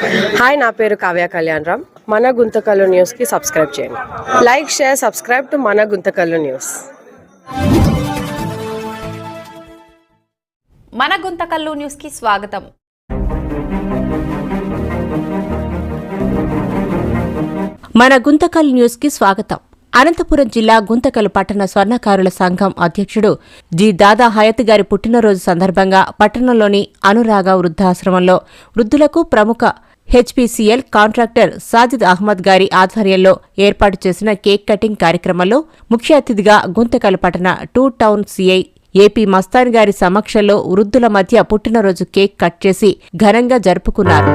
Hi నా పేరు కావ్య కళ్యాణ్ రామ్. మన గుంతకల్లు న్యూస్కి సబ్స్క్రైబ్ చేయండి. లైక్ షేర్ సబ్స్క్రైబ్ టు మన గుంతకల్లు న్యూస్ మన గుంతకల్లు న్యూస్కి స్వాగతం. మన గుంతకల్ న్యూస్కి స్వాగతం. అనంతపురం జిల్లా గుంతకల్ పట్టణ స్వర్ణకారుల సంఘం అధ్యక్షుడు జి దాదా హయత్ గారి పుట్టినరోజు సందర్భంగా పట్టణంలోని అనురాగ వృద్ధాశ్రమంలో వృద్ధులకు ప్రముఖ హెచ్పీసీఎల్ కాంట్రాక్టర్ సాజిద్ అహ్మద్ గారి ఆధ్వర్యంలో ఏర్పాటు చేసిన కేక్ కటింగ్ కార్యక్రమంలో ముఖ్య అతిథిగా గుంతకల్ పట్టణ two town CI AP Mastan గారి సమక్షంలో వృద్ధుల మధ్య పుట్టినరోజు కేక్ కట్ చేసి ఘనంగా జరుపుకున్నారు.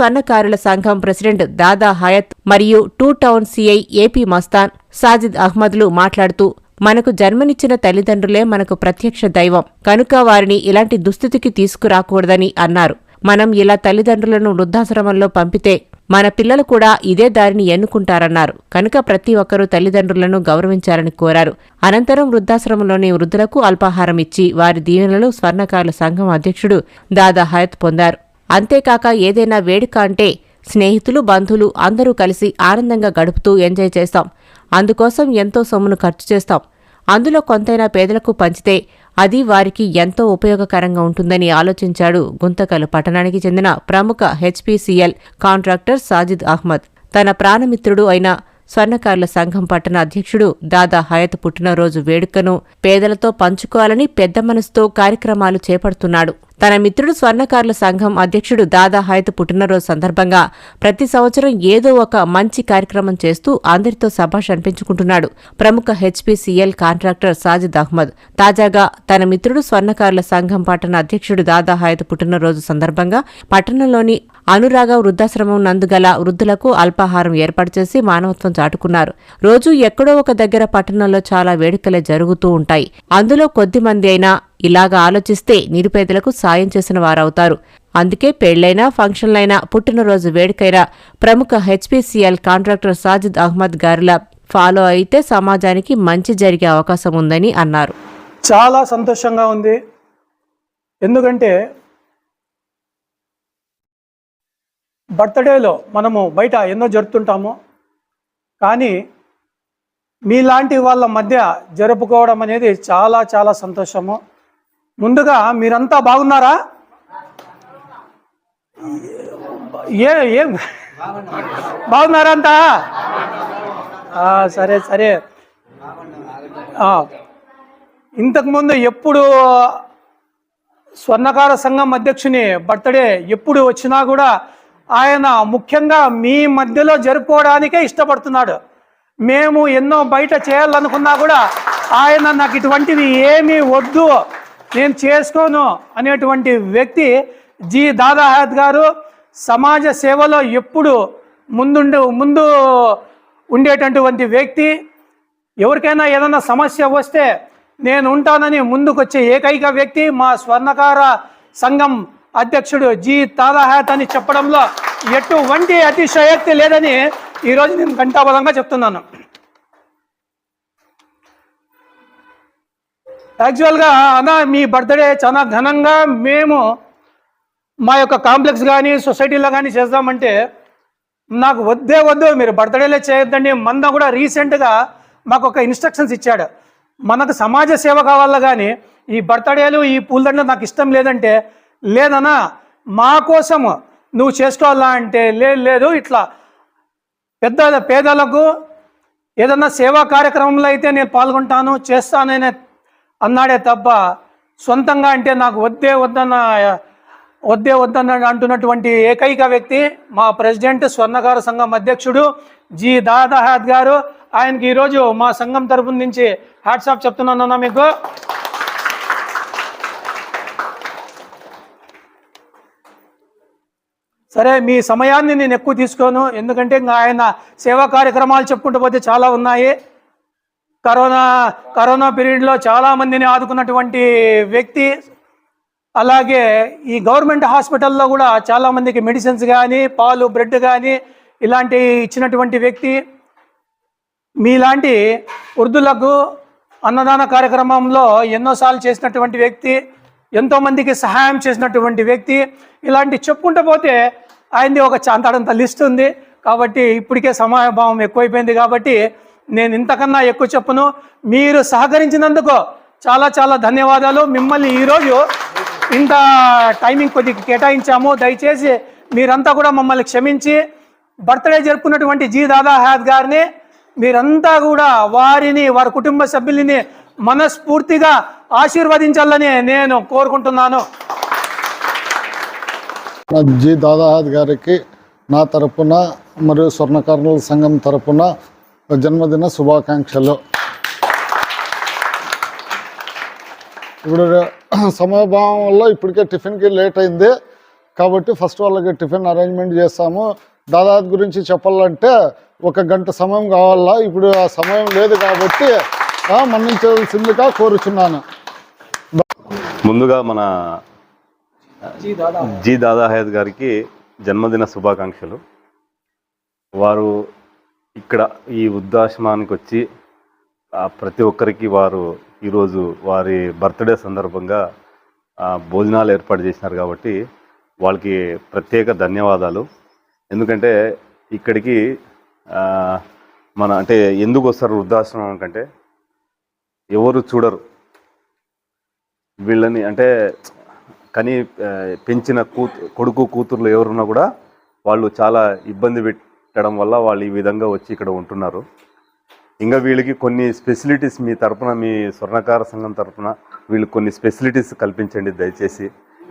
స్వర్ణకారుల సంఘం ప్రెసిడెంట్ దాదా హయత్ మరియు two town CI AP Mastan Sajid అహ్మద్లు మాట్లాడుతూ మనకు జన్మనిచ్చిన తల్లిదండ్రులే మనకు ప్రత్యక్ష దైవం కనుక వారిని ఇలాంటి దుస్థితికి తీసుకురాకూడదని అన్నారు. మనం ఇలా తల్లిదండ్రులను వృద్ధాశ్రమంలో పంపితే మన పిల్లలు కూడా ఇదే దారిని ఎన్నుకుంటారన్నారు. కనుక ప్రతి ఒక్కరూ తల్లిదండ్రులను గౌరవించాలని కోరారు. అనంతరం వృద్ధాశ్రమంలోని వృద్ధులకు అల్పాహారం ఇచ్చి వారి దీవెనలు స్వర్ణకారుల సంఘం అధ్యక్షుడు దాదా హయత్ పొందారు. అంతేకాక ఏదైనా వేడుక అంటే స్నేహితులు బంధువులు అందరూ కలిసి ఆనందంగా గడుపుతూ ఎంజాయ్ చేస్తాం. అందుకోసం ఎంతో సొమ్మును ఖర్చు చేస్తాం. అందులో కొంతైనా పేదలకు పంచితే అది వారికి ఎంతో ఉపయోగకరంగా ఉంటుందని ఆలోచించాడు గుంతకల్ పట్టణానికి చెందిన ప్రముఖ హెచ్పీసీఎల్ కాంట్రాక్టర్ సాజిద్ అహ్మద్. తన ప్రాణమిత్రుడు అయిన స్వర్ణకారుల సంఘం పట్టణ అధ్యక్షుడు దాదా హయత్ పుట్టినరోజు వేడుకను పేదలతో పంచుకోవాలని పెద్ద మనసుతో కార్యక్రమాలు చేపడుతున్నాడు. తన మిత్రుడు స్వర్ణకారుల సంఘం అధ్యక్షుడు దాదా హయత్ పుట్టినరోజు సందర్భంగా ప్రతి సంవత్సరం ఏదో ఒక మంచి కార్యక్రమం చేస్తూ అందరితో సభాష్ అనిపించుకుంటున్నాడు ప్రముఖ హెచ్పీసీఎల్ కాంట్రాక్టర్ సాజిద్ అహ్మద్. తాజాగా తన మిత్రుడు స్వర్ణకారుల సంఘం పట్టణ అధ్యక్షుడు దాదా హయత్ పుట్టినరోజు సందర్భంగా పట్టణంలోని అనురాగ వృద్ధాశ్రమం నందుగల వృద్ధులకు అల్పాహారం ఏర్పాటు చేసి మానవత్వం చాటుకున్నారు. రోజు ఎక్కడో ఒక దగ్గర పట్టణంలో చాలా వేడుకలే జరుగుతూ ఉంటాయి. అందులో కొద్ది మంది అయినా ఇలాగా ఆలోచిస్తే నిరుపేదలకు సాయం చేసిన వారవుతారు. అందుకే పెళ్ళైనా ఫంక్షన్లైనా పుట్టినరోజు వేడుకైనా ప్రముఖ హెచ్పీసీఎల్ కాంట్రాక్టర్ సాజిద్ అహ్మద్ గారిలా ఫాలో అయితే సమాజానికి మంచి జరిగే అవకాశం ఉందని అన్నారు. చాలా సంతోషంగా ఉంది. ఎందుకంటే బర్త్డేలో మనము బయట ఎన్నో జరుపుతుంటాము కానీ మీలాంటి వాళ్ళ మధ్య జరుపుకోవడం అనేది చాలా చాలా సంతోషము. ముందుగా మీరంతా బాగున్నారా? ఏ ఏం? బాగున్నారా అంతా? సరే సరే. ఇంతకుముందు ఎప్పుడు స్వర్ణకార సంఘం అధ్యక్షుని బర్త్డే ఎప్పుడు వచ్చినా కూడా ఆయన ముఖ్యంగా మీ మధ్యలో జరుపుకోవడానికే ఇష్టపడుతున్నాడు. మేము ఎన్నో బయట చేయాలనుకున్నా కూడా ఆయన నాకు ఇటువంటివి ఏమీ వద్దు నేను చేసుకోను అనేటువంటి వ్యక్తి జి. దాదాహత్ గారు సమాజ సేవలో ఎప్పుడు ముందుండు ముందు ఉండేటటువంటి వ్యక్తి. ఎవరికైనా ఏదైనా సమస్య వస్తే నేను ఉంటానని ముందుకొచ్చే ఏకైక వ్యక్తి మా స్వర్ణకార సంఘం అధ్యక్షుడు జి. తాదాహత్ అని చెప్పడంలో ఎటువంటి అతిశయోక్తి లేదని ఈరోజు నేను ఘంటాబలంగా చెప్తున్నాను. యాక్చువల్గా అన్న మీ బర్త్డే చాలా ఘనంగా మేము మా యొక్క కాంప్లెక్స్ కానీ సొసైటీలో కానీ చేద్దామంటే నాకు వద్దే వద్దు మీరు బర్త్డేలే చేయొద్దండి. మొన్న కూడా రీసెంట్గా మాకు ఒక ఇన్స్ట్రక్షన్స్ ఇచ్చాడు. మనకు సమాజ సేవ కావాలా కానీ ఈ బర్త్డేలు ఈ పూలదండలు నాకు ఇష్టం లేదంటే లేదన్నా మా కోసము నువ్వు చేసుకోవాలా అంటే లేదు లేదు ఇట్లా. పెద్ద పేదలకు ఏదన్నా సేవా కార్యక్రమంలో అయితే నేను పాల్గొంటాను చేస్తాననే అన్నాడే తప్ప సొంతంగా అంటే నాకు వద్దే వద్దన్న వద్దే వద్దన్న అంటున్నటువంటి ఏకైక వ్యక్తి మా ప్రెసిడెంట్ స్వర్ణకార సంఘం అధ్యక్షుడు జి దాదాహాద్ గారు. ఆయనకి ఈరోజు మా సంఘం తరపు నుంచి హ్యాట్సాప్ చెప్తున్నానన్నా మీకు. సరే మీ సమయాన్ని నేను ఎక్కువ తీసుకోను. ఎందుకంటే ఇంకా ఆయన సేవా కార్యక్రమాలు చెప్పుకుంటూ పోతే చాలా ఉన్నాయి. కరోనా కరోనా పీరియడ్లో చాలా మందిని ఆదుకున్నటువంటి వ్యక్తి అలాగే ఈ గవర్నమెంట్ హాస్పిటల్లో కూడా చాలా మందికి మెడిసిన్స్ కానీ పాలు బ్రెడ్ కానీ ఇలాంటి ఇచ్చినటువంటి వ్యక్తి. మీలాంటి వృద్ధులకు అన్నదాన కార్యక్రమంలో ఎన్నోసార్లు చేసినటువంటి వ్యక్తి. ఎంతోమందికి సహాయం చేసినటువంటి వ్యక్తి ఇలాంటి చెప్పుకుంటూ పోతే ఆయనది ఒక చాంతాడంత లిస్ట్ ఉంది. కాబట్టి ఇప్పటికే సమయభావం ఎక్కువైపోయింది కాబట్టి నేను ఇంతకన్నా ఎక్కువ చెప్పును. మీరు సహకరించినందుకు చాలా చాలా ధన్యవాదాలు. మిమ్మల్ని ఈరోజు ఇంత టైమింగ్ కొద్దిగా కేటాయించాము. దయచేసి మీరంతా కూడా మమ్మల్ని క్షమించి బర్త్డే జరుపుకున్నటువంటి జీ దాదా హయాత్ గారిని మీరంతా కూడా వారిని వారి కుటుంబ సభ్యులని మనస్ఫూర్తిగా ఆశీర్వదించాలని నేను కోరుకుంటున్నాను. జి దాదాహద్ గారికి నా తరపున మరియు స్వర్ణకర్ణుల సంఘం తరపున జన్మదిన శుభాకాంక్షలు. ఇప్పుడు సమయభావం వల్ల ఇప్పటికే టిఫిన్కి లేట్ అయింది. కాబట్టి ఫస్ట్ వాళ్ళకి టిఫిన్ అరేంజ్మెంట్ చేస్తాము. దాదాపు గురించి చెప్పాలంటే ఒక గంట సమయం కావాలా? ఇప్పుడు ఆ సమయం లేదు కాబట్టి మన్నించవలసిందిగా కోరుచున్నాను. ముందుగా మన జీ దాదా గారికి జన్మదిన శుభాకాంక్షలు. వారు ఇక్కడ ఈ వృద్ధాశ్రమానికి వచ్చి ప్రతి ఒక్కరికి వారు ఈరోజు వారి బర్త్డే సందర్భంగా భోజనాలు ఏర్పాటు చేసినారు కాబట్టి వాళ్ళకి ప్రత్యేక ధన్యవాదాలు. ఎందుకంటే ఇక్కడికి మన అంటే ఎందుకు వస్తారు వృద్ధాశ్రమం కంటే ఎవరు చూడరు. వీళ్ళని అంటే కానీ పెంచిన కూతు కొడుకు కూతుర్లు ఎవరున్నా కూడా వాళ్ళు చాలా ఇబ్బంది పెట్టడం వల్ల వాళ్ళు ఈ విధంగా వచ్చి ఇక్కడ ఉంటున్నారు. ఇంకా వీళ్ళకి కొన్ని స్పెసిలిటీస్ మీ తరపున మీ స్వర్ణకార సంఘం తరపున వీళ్ళకి కొన్ని స్పెసిలిటీస్ కల్పించండి దయచేసి.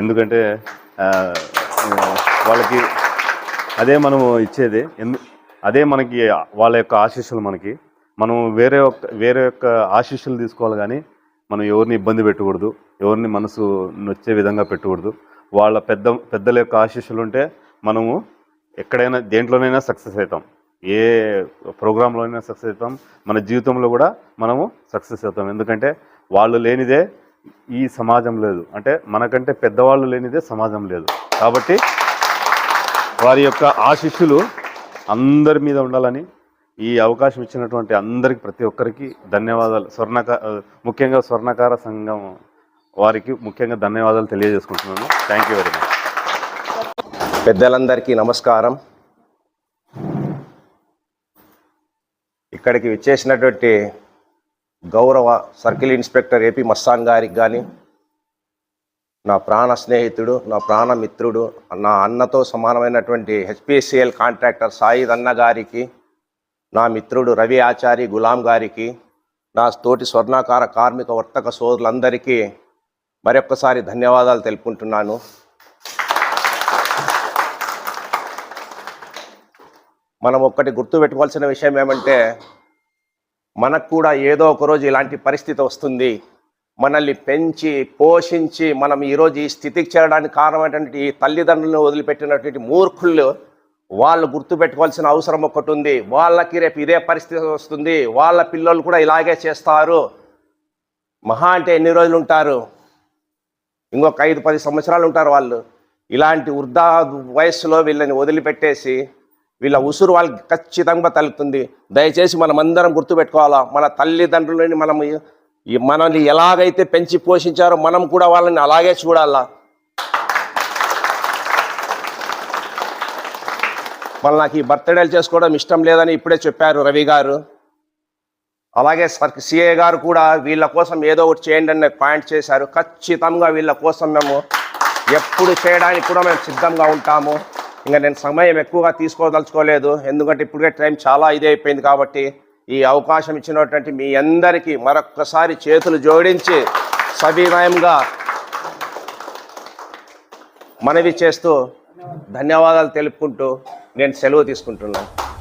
ఎందుకంటే వాళ్ళకి అదే మనము ఇచ్చేది. ఎందు అదే మనకి వాళ్ళ యొక్క ఆశీస్సులు మనకి. మనం వేరే ఒక్క వేరే యొక్క ఆశీస్సులు తీసుకోవాలి కానీ మనం ఎవరిని ఇబ్బంది పెట్టకూడదు ఎవరిని మనసు నొచ్చే విధంగా పెట్టకూడదు. వాళ్ళ పెద్ద పెద్దల యొక్క ఆశీస్సులు ఉంటే మనము ఎక్కడైనా దేంట్లోనైనా సక్సెస్ అవుతాం. ఏ ప్రోగ్రాంలోనైనా సక్సెస్ అవుతాం. మన జీవితంలో కూడా మనము సక్సెస్ అవుతాం. ఎందుకంటే వాళ్ళు లేనిదే ఈ సమాజం లేదు. అంటే మనకంటే పెద్దవాళ్ళు లేనిదే సమాజం లేదు. కాబట్టి వారి యొక్క ఆశిష్యులు అందరి మీద ఉండాలని ఈ అవకాశం ఇచ్చినటువంటి అందరికి ప్రతి ఒక్కరికి ధన్యవాదాలు. స్వర్ణక ముఖ్యంగా స్వర్ణకార సంఘం వారికి ముఖ్యంగా ధన్యవాదాలు తెలియజేసుకుంటున్నాను. థ్యాంక్ యూ వెరీ మచ్ పెద్దలందరికీ నమస్కారం. ఇక్కడికి విచ్చేసినటువంటి గౌరవ సర్కిల్ ఇన్స్పెక్టర్ ఏపీ మస్తాన్ గారికి కానీ నా ప్రాణ స్నేహితుడు నా ప్రాణ మిత్రుడు నా అన్నతో సమానమైనటువంటి హెచ్పిసిఎల్ కాంట్రాక్టర్ సాయిద్ అన్న గారికి నా మిత్రుడు రవి ఆచారి గులాం గారికి నా తోటి స్వర్ణాకార కార్మిక వర్తక సోదరులందరికీ మరొక్కసారి ధన్యవాదాలు తెలుపుకుంటున్నాను. మనం ఒక్కటి గుర్తుపెట్టుకోవాల్సిన విషయం ఏమంటే మనకు కూడా ఏదో ఒక రోజు ఇలాంటి పరిస్థితి వస్తుంది. మనల్ని పెంచి పోషించి మనం ఈరోజు ఈ స్థితికి చేరడానికి కారణమైనటువంటి ఈ తల్లిదండ్రులను వదిలిపెట్టినటువంటి మూర్ఖులు వాళ్ళు గుర్తుపెట్టుకోవాల్సిన అవసరం ఒకటి ఉంది. వాళ్ళకి రేపు ఇదే పరిస్థితి వస్తుంది. వాళ్ళ పిల్లలు కూడా ఇలాగే చేస్తారు. మహా అంటే ఎన్ని రోజులు ఉంటారు? ఇంకొక ఐదు పది సంవత్సరాలు ఉంటారు వాళ్ళు. ఇలాంటి వృద్ధా వయస్సులో వీళ్ళని వదిలిపెట్టేసి వీళ్ళ ఉసురు వాళ్ళకి ఖచ్చితంగా తలుపుతుంది దయచేసి మనం అందరం గుర్తుపెట్టుకోవాలా? మన తల్లిదండ్రులని మనం మనల్ని ఎలాగైతే పెంచి పోషించారో మనం కూడా వాళ్ళని అలాగే చూడాలా? మళ్ళీ నాకు ఈ బర్త్డేలు చేసుకోవడం ఇష్టం లేదని ఇప్పుడే చెప్పారు రవి గారు. అలాగే సర్ సిఏ గారు కూడా వీళ్ళ కోసం ఏదో ఒకటి చేయండి అనే పాయింట్ చేశారు. ఖచ్చితంగా వీళ్ళ కోసం మేము ఎప్పుడు చేయడానికి కూడా మేము సిద్ధంగా ఉంటాము. ఇంకా నేను సమయం ఎక్కువగా తీసుకోదలుచుకోలేదు. ఎందుకంటే ఇప్పుడే టైం చాలా ఇది అయిపోయింది కాబట్టి ఈ అవకాశం ఇచ్చినటువంటి మీ అందరికీ మరొక్కసారి చేతులు జోడించి సవినయంగా మనవి చేస్తూ ధన్యవాదాలు తెలుపుకుంటూ నేను సెలవు తీసుకుంటున్నాను.